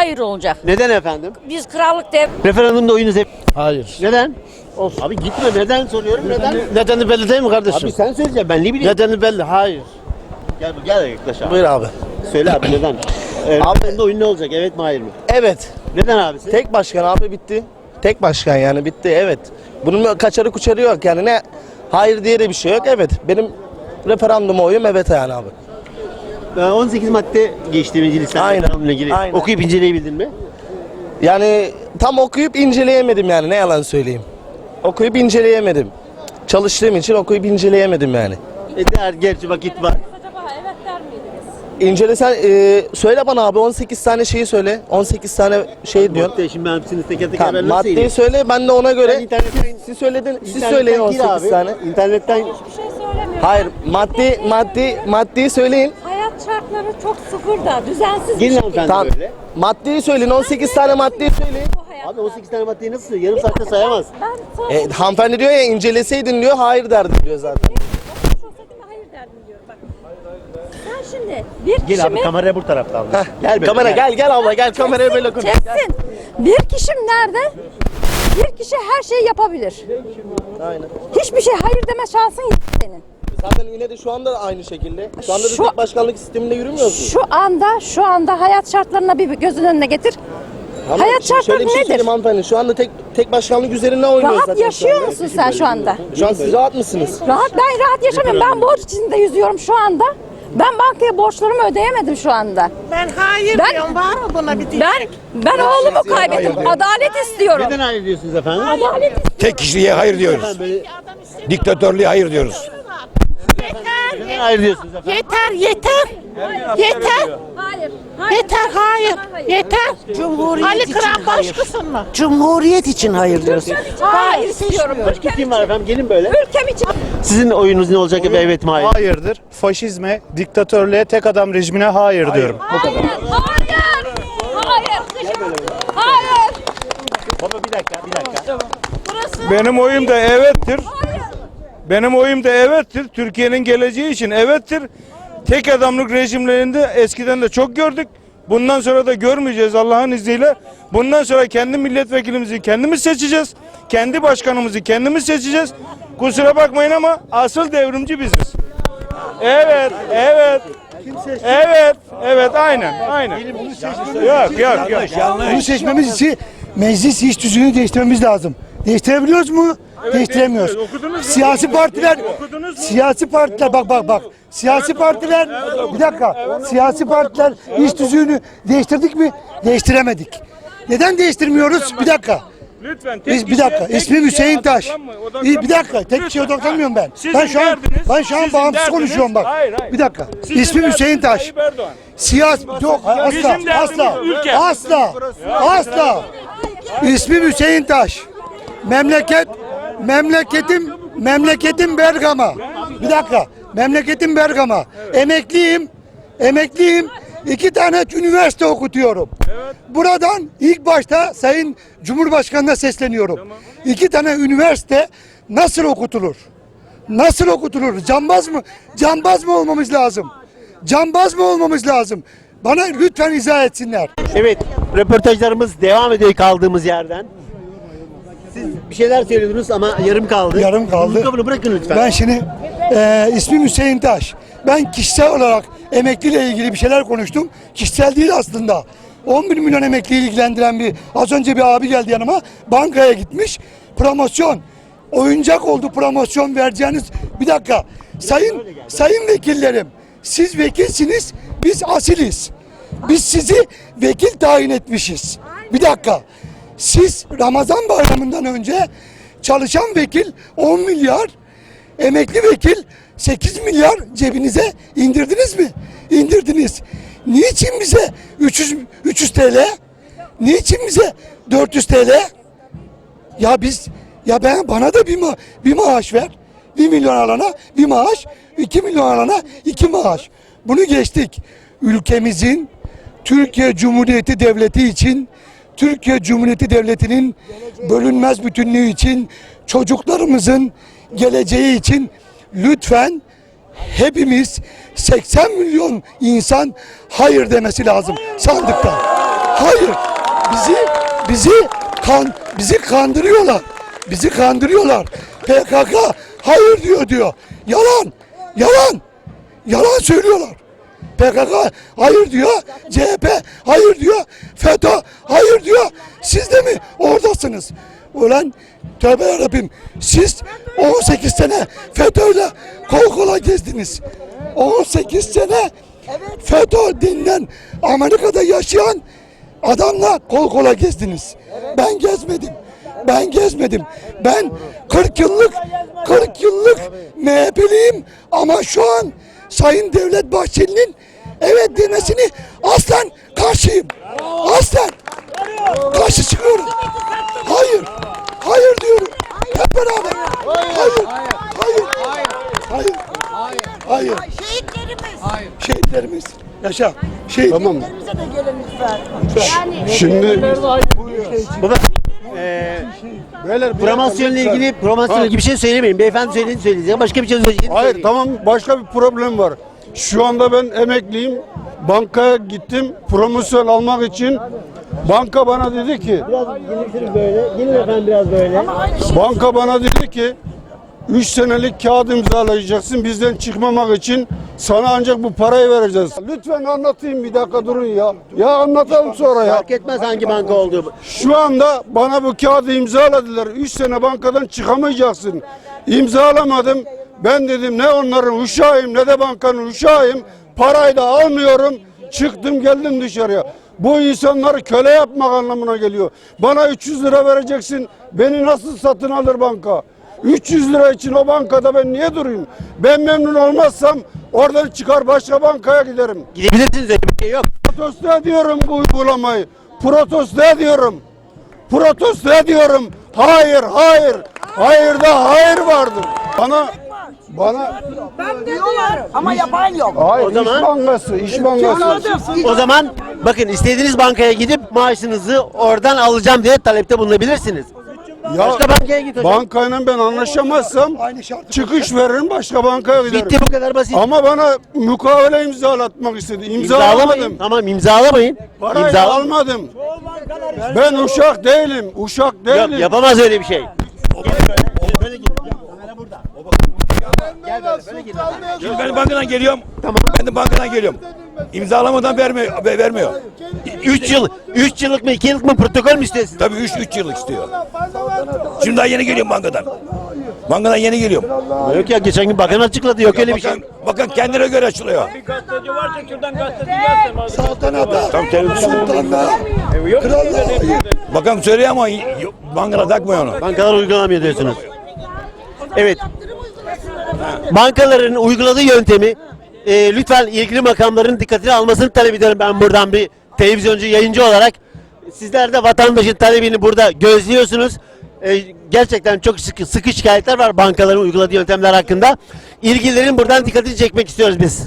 Hayır olacak. Neden efendim? Biz krallık dev Referandumda oyunuz hep... Hayır. Neden? Olsun. Abi gitme neden soruyorum neden? Nedeni belli değil mi kardeşim? Abi sen söyleyeceksin ben ne bileyim. Nedeni belli. Hayır. Gel, gel yaklaş abi. Buyur abi. Söyle abi neden? Ee, Abi- referandumda oyun ne olacak evet mi hayır mı? Evet. Neden abisi? Tek başkan abi bitti. Tek başkan yani bitti evet. Bunun kaçarı kuçarı yok yani ne hayır diye de bir şey yok evet. Benim referanduma oyum evet yani abi. Ee, 18 madde geçti meclisten. Aynen. referandumla ilgili. Aynen. Okuyup inceleyebildin mi? Yani tam okuyup inceleyemedim yani ne yalan söyleyeyim. Okuyup inceleyemedim. Çalıştığım için okuyup inceleyemedim yani. E der, gerçi vakit var. Acaba evet der miydiniz? İncelesen e, söyle bana abi 18 tane şeyi söyle. 18 tane şey diyor. Madde şimdi ben hepsini teker teker Tamam, maddeyi söyleyeyim? söyle ben de ona göre internetten, siz söyledin siz söyleyin gir 18 abi. tane. İnternetten Hiçbir şey söylemiyorum. Hayır maddi maddi maddiyi söyleyin. Hayat şartları çok sıfır da düzensiz gelin bir hanımefendi Tamam. böyle. Maddiyi söyleyin 18 tane maddeyi söyleyin. Bu. Abi 18 tane maddeyi nasıl yarım saatte sayamaz. Ben sana E, hanımefendi diyor ya inceleseydin diyor hayır derdim diyor zaten. okumuş olsaydım hayır derdim diyorum bak. Sen şimdi bir Gel kişi abi mi? kamera bu tarafta abi. Heh, Gel böyle, kamera gel gel abla gel kameraya böyle konuş. Çeksin. Bir kişim nerede? Bir kişi her şeyi yapabilir. Aynen. Hiçbir şey hayır deme şansın yok senin. Zaten yine de şu anda da aynı şekilde. Şu anda da Şu- tek başkanlık sisteminde yürümüyorsun. Şu anda şu anda hayat şartlarına bir gözün önüne getir. Ama hayat ş- şartları şöyle bir şey nedir? söyleyeyim hanımefendi. Şu anda tek tek başkanlık üzerine oynuyor Rahat zaten yaşıyor şu anda. musun sen şu anda? Şu an siz rahat mısınız? Rahat ben rahat yaşamıyorum. Ben borç içinde yüzüyorum şu anda. Ben bankaya borçlarımı ödeyemedim şu anda. Ben hayır Ben- diyorum. Var mı buna bir diyecek? Ben ben oğlumu kaybettim. Adalet istiyorum. Neden hayır diyorsunuz efendim? Adalet istiyorum. Tek kişiliğe hayır diyoruz. Diktatörlüğe hayır diyoruz. Hayır diyorsunuz efendim? yeter, yeter. Yeter, Hayır. hayır. yeter, hayır. Yeter. Cumhuriyet Ali için Kıran hayır. başkasın mı? Cumhuriyet için hayır diyorsun. Hayır istiyorum. Ülkem Kim var efendim? Gelin böyle. Ülkem için. Sizin oyunuz ne olacak evet, evet mi hayır? Hayırdır. Faşizme, diktatörlüğe, tek adam rejimine hayır, diyorum. Hayır. Hayır. Hayır. Hayır. Baba bir dakika bir dakika. Burası. Benim oyum da evettir. Benim oyum da evettir. Türkiye'nin geleceği için evettir. Tek adamlık rejimlerinde eskiden de çok gördük. Bundan sonra da görmeyeceğiz Allah'ın izniyle. Bundan sonra kendi milletvekilimizi kendimiz seçeceğiz. Kendi başkanımızı kendimiz seçeceğiz. Kusura bakmayın ama asıl devrimci biziz. Evet, evet. Evet, evet, aynen, aynen. Yok, yok, yok. Bunu seçmemiz için meclis iş düzenini değiştirmemiz lazım. Değiştirebiliyoruz mu? Değiştiremiyoruz. okudunuz mu? Siyasi partiler, Okudunuz mu? siyasi partiler bak bak bak. Siyasi partiler, bir dakika. Siyasi partiler iş düzenini değiştirdik mi? Değiştiremedik. Neden değiştirmiyoruz? Bir dakika. Lütfen tek Biz bir kişiye- dakika. tek İsmim kişiye Hüseyin Taş. bir dakika. Tek kişiye odaklanmıyorum ben. Sizin Ben şu an derdiniz- ben şu an bağımsız derdiniz- konuşuyorum bak. Hayır, hayır. Bir dakika. Sizin İsmim Hüseyin Taş. Siyasi yok asla asla ülke. asla asla. İsmim Hüseyin Taş. Memleket memleketim memleketim Bergama. Bir dakika. Memleketim Bergama. Emekliyim. Emekliyim. İki tane üniversite okutuyorum. Buradan ilk başta Sayın Cumhurbaşkanı'na sesleniyorum. İki tane üniversite nasıl okutulur? Nasıl okutulur? Cambaz mı? Cambaz mı olmamız lazım? Cambaz mı olmamız lazım? Bana lütfen izah etsinler. Evet röportajlarımız devam ediyor kaldığımız yerden. Siz bir şeyler söylüyordunuz ama yarım kaldı. Yarım kaldı. Mikrofonu bırakın lütfen. Ben şimdi eee ismim Hüseyin Taş. Ben kişisel olarak emekliyle ilgili bir şeyler konuştum. Kişisel değil aslında. 11 milyon emekliyi ilgilendiren bir az önce bir abi geldi yanıma. Bankaya gitmiş. Promosyon. Oyuncak oldu promosyon vereceğiniz. Bir dakika. Sayın sayın vekillerim. Siz vekilsiniz. Biz asiliz. Biz sizi vekil tayin etmişiz. Bir dakika. Siz Ramazan bayramından önce çalışan vekil 10 milyar, emekli vekil 8 milyar cebinize indirdiniz mi? İndirdiniz. Niçin bize 300 300 TL? Niçin bize 400 TL? Ya biz ya ben bana da bir ma bir maaş ver. 1 milyon alana bir maaş, 2 milyon alana iki maaş. Bunu geçtik. Ülkemizin Türkiye Cumhuriyeti Devleti için Türkiye Cumhuriyeti Devleti'nin bölünmez bütünlüğü için çocuklarımızın geleceği için lütfen hepimiz 80 milyon insan hayır demesi lazım sandıkta. Hayır. Bizi bizi kan bizi kandırıyorlar. Bizi kandırıyorlar. PKK hayır diyor diyor. Yalan. Yalan. Yalan söylüyorlar. PKK hayır diyor. CHP hayır diyor. FETÖ hayır diyor. Siz de mi oradasınız? Ulan tövbe yarabbim. Siz 18 sene FETÖ'yle kol kola gezdiniz. 18 sene FETÖ denilen Amerika'da yaşayan adamla kol kola gezdiniz. Ben gezmedim. Ben gezmedim. Ben 40 yıllık 40 yıllık MHP'liyim ama şu an Sayın Devlet Bahçeli'nin evet demesini aslen karşıyım. Aslen karşı çıkıyorum. Hayır. Hayır diyorum. Hep beraber. Hayır. Hayır. Hayır. Hayır. Şehitlerimiz. Şehitlerimiz. Yaşa. Şehit. Tamam. Şimdi Baba, eee promosyonla ilgili promosyonla ilgili bir şey söylemeyin. Beyefendi söylediğini söyleyeceğim. Başka bir şey söyleyeceğim. Hayır tamam başka bir problem var. Şu anda ben emekliyim. Bankaya gittim promosyon almak için. Banka bana dedi ki, Biraz gelirsiniz böyle. Gelin efendim biraz böyle. banka bana dedi ki 3 senelik kağıt imzalayacaksın bizden çıkmamak için sana ancak bu parayı vereceğiz. Lütfen anlatayım bir dakika durun ya. Ya anlatalım sonra ya. Fark etmez hangi banka olduğu. Şu anda bana bu kağıdı imzaladılar. 3 sene bankadan çıkamayacaksın. İmzalamadım. Ben dedim ne onların uşağıyım ne de bankanın uşağıyım. Parayı da almıyorum. Çıktım geldim dışarıya. Bu insanları köle yapmak anlamına geliyor. Bana 300 lira vereceksin. Beni nasıl satın alır banka? 300 lira için o bankada ben niye durayım? Ben memnun olmazsam oradan çıkar başka bankaya giderim. Gidebilirsiniz öyle bir şey yok. Protesto ediyorum bu uygulamayı. Protesto ediyorum. Protesto ediyorum. Hayır, hayır. Hayır da hayır vardır. Bana bana Ama yapan yok. hayır O zaman- iş bankası, iş bankası. O zaman bakın istediğiniz bankaya gidip maaşınızı oradan alacağım diye talepte bulunabilirsiniz. Ya Başka bankaya git hocam. bankayla ben anlaşamazsam çıkış veririm başka bankaya giderim. Bitti bu kadar basit. Ama bana mukavele imzalatmak istedi. İmzalamayın. İmzalamadım. Tamam imzalamayın. Parayı İmzala- almadım. Ben uşak değilim. Uşak değilim. Yok yapamaz öyle bir şey. Şimdi ben bankadan geliyorum. Tamam. Ben de bankadan geliyorum. İmzalamadan vermiyor. ver- vermiyor. 3 yıl, 3 yıllık mı 2 yıllık mı protokol mü istiyorsun? Tabii 3 3 yıllık istiyor. Şimdi daha yeni geliyorum bankadan. Bankadan yeni geliyorum. Yok ya geçen gün bakan açıkladı yok öyle bir şey. Bakın, kendine göre açılıyor. saltanata, Tam televizyon. sultanlığa, krallığa hayır. Bakan söylüyor ama bankada takmıyor onu. Bankalar uygulamıyor diyorsunuz. Evet. Bankaların uyguladığı yöntemi e, lütfen ilgili makamların dikkatini almasını talep ediyorum ben buradan bir televizyoncu yayıncı olarak. Sizler de vatandaşın talebini burada gözlüyorsunuz. E, gerçekten çok sıkı, sıkı şikayetler var bankaların uyguladığı yöntemler hakkında. İlgililerin buradan dikkatini çekmek istiyoruz biz.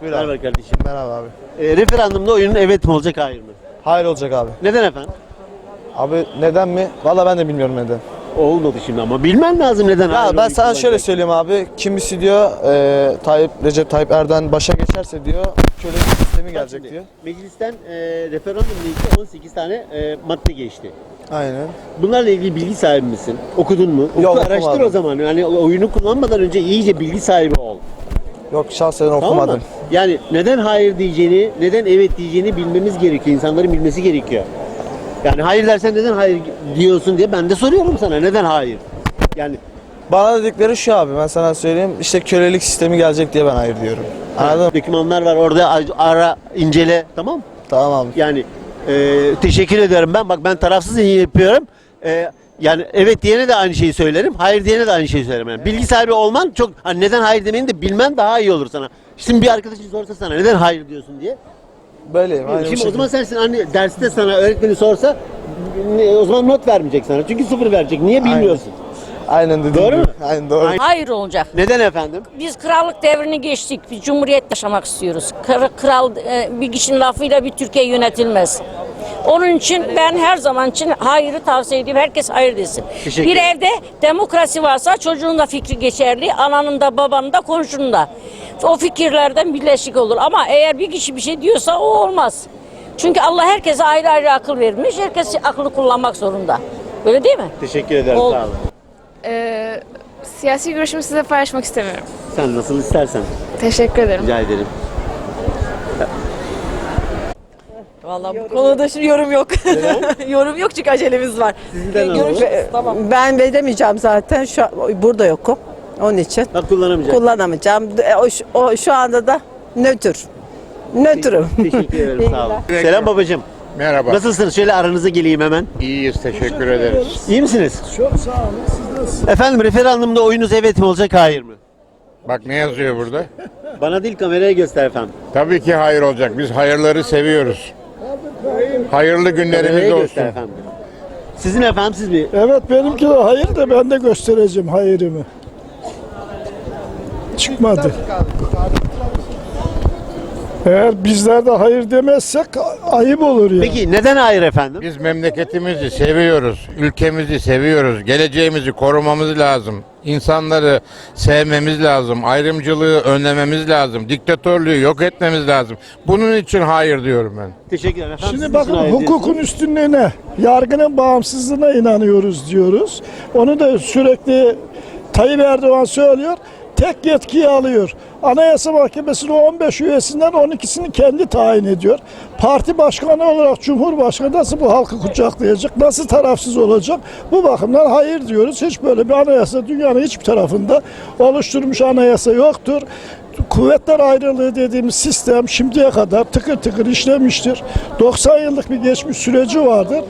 Buyur abi. Merhaba kardeşim. Merhaba abi. E, referandumda oyunun evet mi olacak hayır mı? Hayır olacak abi. Neden efendim? Abi neden mi? Valla ben de bilmiyorum neden. Olmadı şimdi ama bilmen lazım neden Ya hayır ben oy sana şöyle kullanacak. söyleyeyim abi. Kimisi diyor e, Tayyip Recep Tayyip Erdoğan başa geçerse diyor köle sistemi gelecek diyor. Meclisten e, referandumla ilgili 18 tane e, madde geçti. Aynen. Bunlarla ilgili bilgi sahibi misin? Okudun mu? Oku, Yok, araştır okumadım. o zaman. Yani oyunu kullanmadan önce iyice bilgi sahibi ol. Yok şahsen okumadım. Yani neden hayır diyeceğini, neden evet diyeceğini bilmemiz gerekiyor. İnsanların bilmesi gerekiyor. Yani hayır dersen neden hayır diyorsun diye ben de soruyorum sana. Neden hayır? Yani Bana dedikleri şu abi ben sana söyleyeyim. İşte kölelik sistemi gelecek diye ben hayır diyorum. Anladın mı? dokümanlar var orada ara, incele. Tamam? Tamam abi. Yani e, teşekkür ediyorum ben. Bak ben tarafsız yayın yapıyorum. E, Yani evet diyene de aynı şeyi söylerim, hayır diyene de aynı şeyi söylerim. Yani bilgi sahibi olman çok hani neden hayır demeni de bilmen daha iyi olur sana. Şimdi bir arkadaşın sorsa sana neden hayır diyorsun diye. Böyleyim. aynı Şimdi o şekilde. zaman sensin anne derste sana öğretmeni sorsa ne- o zaman not vermeyecek sana. Çünkü sıfır verecek. Niye bilmiyorsun? Aynen dediğim Doğru gibi. mu? Aynen doğru. Aynen. Hayır olacak. Neden efendim? Biz krallık devrini geçtik. Bir cumhuriyet yaşamak istiyoruz. Kral, kral e, bir kişinin lafıyla bir Türkiye yönetilmez. Onun için ben her zaman için hayırı tavsiye ediyorum. Herkes hayır desin. Teşekkür Bir evde demokrasi varsa çocuğun da fikri geçerli, ananın da babanın da komşunun da. O fikirlerden birleşik olur. Ama eğer bir kişi bir şey diyorsa o olmaz. Çünkü Allah herkese ayrı ayrı akıl vermiş. Herkes akıllı kullanmak zorunda. Öyle değil mi? Teşekkür ederim Oldu. sağ olun. Ee, siyasi görüşümü size paylaşmak istemiyorum. Sen nasıl istersen Teşekkür ederim. rica ederim. Vallahi bu konuda şimdi yorum yok. yorum yok çünkü acelemiz var. Sizden alalım. Ben edemeyeceğim zaten. Şu an- burada yokum. Onun için Ha kullanamayacak. kullanamayacağım. E, O, şu- o şu anda da nötr. Nötrüm. Teşekkür ederim sağ olun. Selam babacığım. Merhaba. Nasılsınız? Şöyle aranıza geleyim hemen. İyiyiz, teşekkür ederiz. İyi misiniz? Çok sağ olun. Siz nasılsınız? Efendim referandumda oyunuz evet mi olacak hayır mı? Bak ne yazıyor burada? Bana değil kameraya göster efendim. Tabii ki hayır olacak. Biz hayırları seviyoruz. Hayırlı günlerimiz olsun. efendim. Sizin efendim siz mi? Evet benimki de hayır da ben de göstereceğim hayırımı. Çıkmadı. Eğer bizler de hayır demezsek ayıp olur ya. Peki neden hayır efendim? Biz memleketimizi seviyoruz, ülkemizi seviyoruz, geleceğimizi korumamız lazım. İnsanları sevmemiz lazım, ayrımcılığı önlememiz lazım, diktatörlüğü yok etmemiz lazım. Bunun için hayır diyorum ben. Teşekkür ederim efendim. Şimdi bakın için hayır hukukun diyorsunuz. üstünlüğüne, yargının bağımsızlığına inanıyoruz diyoruz. Onu da sürekli Tayyip Erdoğan söylüyor. Tek yetkiyi alıyor. Anayasa Mahkemesi'nin 15 üyesinden 12'sini kendi tayin ediyor. Parti başkanı olarak Cumhurbaşkanı nasıl bu halkı kucaklayacak? Nasıl tarafsız olacak? Bu bakımdan hayır diyoruz. Hiç böyle bir anayasa dünyanın hiçbir tarafında oluşturmuş anayasa yoktur. Kuvvetler ayrılığı dediğimiz sistem şimdiye kadar tıkır tıkır işlemiştir. 90 yıllık bir geçmiş süreci vardır.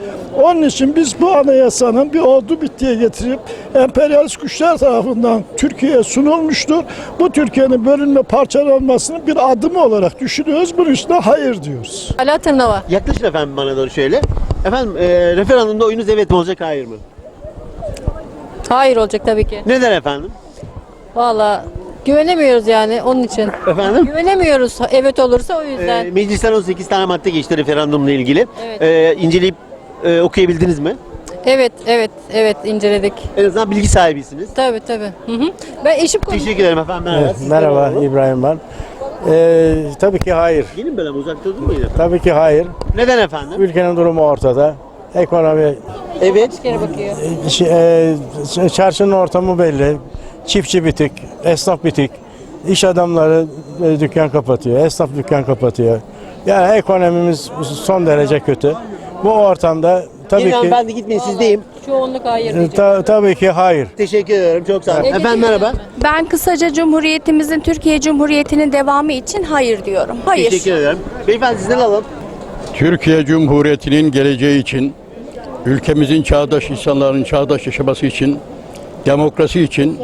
Onun için biz bu anayasanın bir oldu bittiye getirip emperyalist güçler tarafından Türkiye'ye sunulmuştur. Bu Türkiye'nin bölünme parçalanmasının bir adımı olarak düşünüyoruz. Bunun üstüne hayır diyoruz. Ala Tırnava. Yaklaşın efendim bana doğru şöyle. Efendim e, referandumda oyunuz evet mi olacak hayır mı? Hayır olacak tabii ki. Neden efendim? Valla güvenemiyoruz yani onun için. Efendim? Güvenemiyoruz evet olursa o yüzden. E, meclisten 18 tane madde geçti referandumla ilgili. Evet. E, inceleyip e, okuyabildiniz mi? Evet evet evet inceledik. En azından bilgi sahibisiniz. Tabii tabii. Hı hı. Ben eşim konuş. Teşekkür ederim efendim. Merhaba. Sizden Merhaba. İbrahim ben. Ee, tabii ki hayır. Gelin böyle uzakta durmayın efendim. Tabii ki hayır. Neden efendim? Ülkenin durumu ortada. Ekonomi, Evet. Bir kere bakıyor. ş- e, çarşının ortamı belli. Çiftçi bitik, esnaf bitik. İş adamları e, dükkan kapatıyor, esnaf dükkan kapatıyor. Yani ekonomimiz son derece kötü. Bu ortamda tabii Gelin ki hanımefendi gitmeyin sizdeyim. Çoğunluk hayır e, diyecek. ta- tabii ki hayır. Teşekkür ederim. Çok sağ olun. Efendim merhaba. Ben kısaca Cumhuriyetimizin Türkiye Cumhuriyeti'nin devamı için hayır diyorum. Hayır. Teşekkür ederim. Beyefendi sizden alalım. Türkiye Cumhuriyeti'nin geleceği için, ülkemizin çağdaş insanların çağdaş yaşaması için, demokrasi için,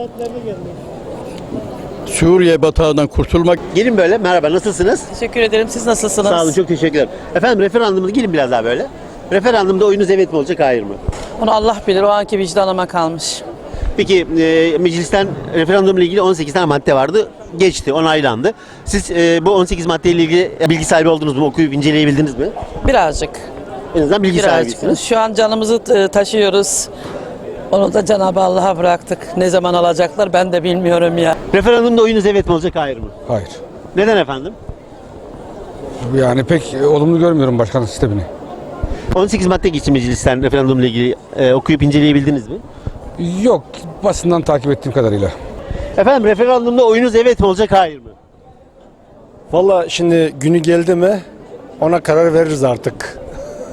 Suriye batağından kurtulmak Gelin böyle. Merhaba nasılsınız? Teşekkür ederim. Siz nasılsınız? Sağ olun çok teşekkür ederim. Efendim referandumda gelin biraz daha böyle. Referandumda oyunuz evet mi olacak hayır mı? Onu Allah bilir. O anki vicdanıma kalmış. Peki e, meclisten referandumla ilgili 18 tane madde vardı. Geçti, onaylandı. Siz e, bu 18 maddeyle ilgili bilgi sahibi oldunuz mu? Okuyup inceleyebildiniz mi? Birazcık. En azından bilgi sahibisiniz. Şu an canımızı e, taşıyoruz. Onu da Cenab-ı Allah'a bıraktık. Ne zaman alacaklar ben de bilmiyorum ya. Referandumda oyunuz evet mi olacak hayır mı? Hayır. Neden efendim? Yani pek olumlu görmüyorum başkanlık sistemini. 18 madde geçti meclisten referandumla ilgili e, okuyup inceleyebildiniz mi? Yok, basından takip ettiğim kadarıyla. Efendim referandumda oyunuz evet mi olacak hayır mı? Valla şimdi günü geldi mi ona karar veririz artık.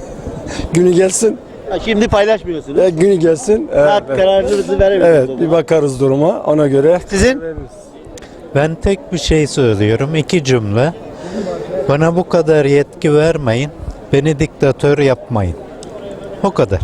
günü gelsin, Ha, şimdi paylaşmıyorsunuz. günü gelsin. Saat kararınızı veremiyorsunuz. Evet, bir bakarız duruma ona göre. Sizin? Ben tek bir şey söylüyorum, iki cümle. Bana bu kadar yetki vermeyin, beni diktatör yapmayın. O kadar.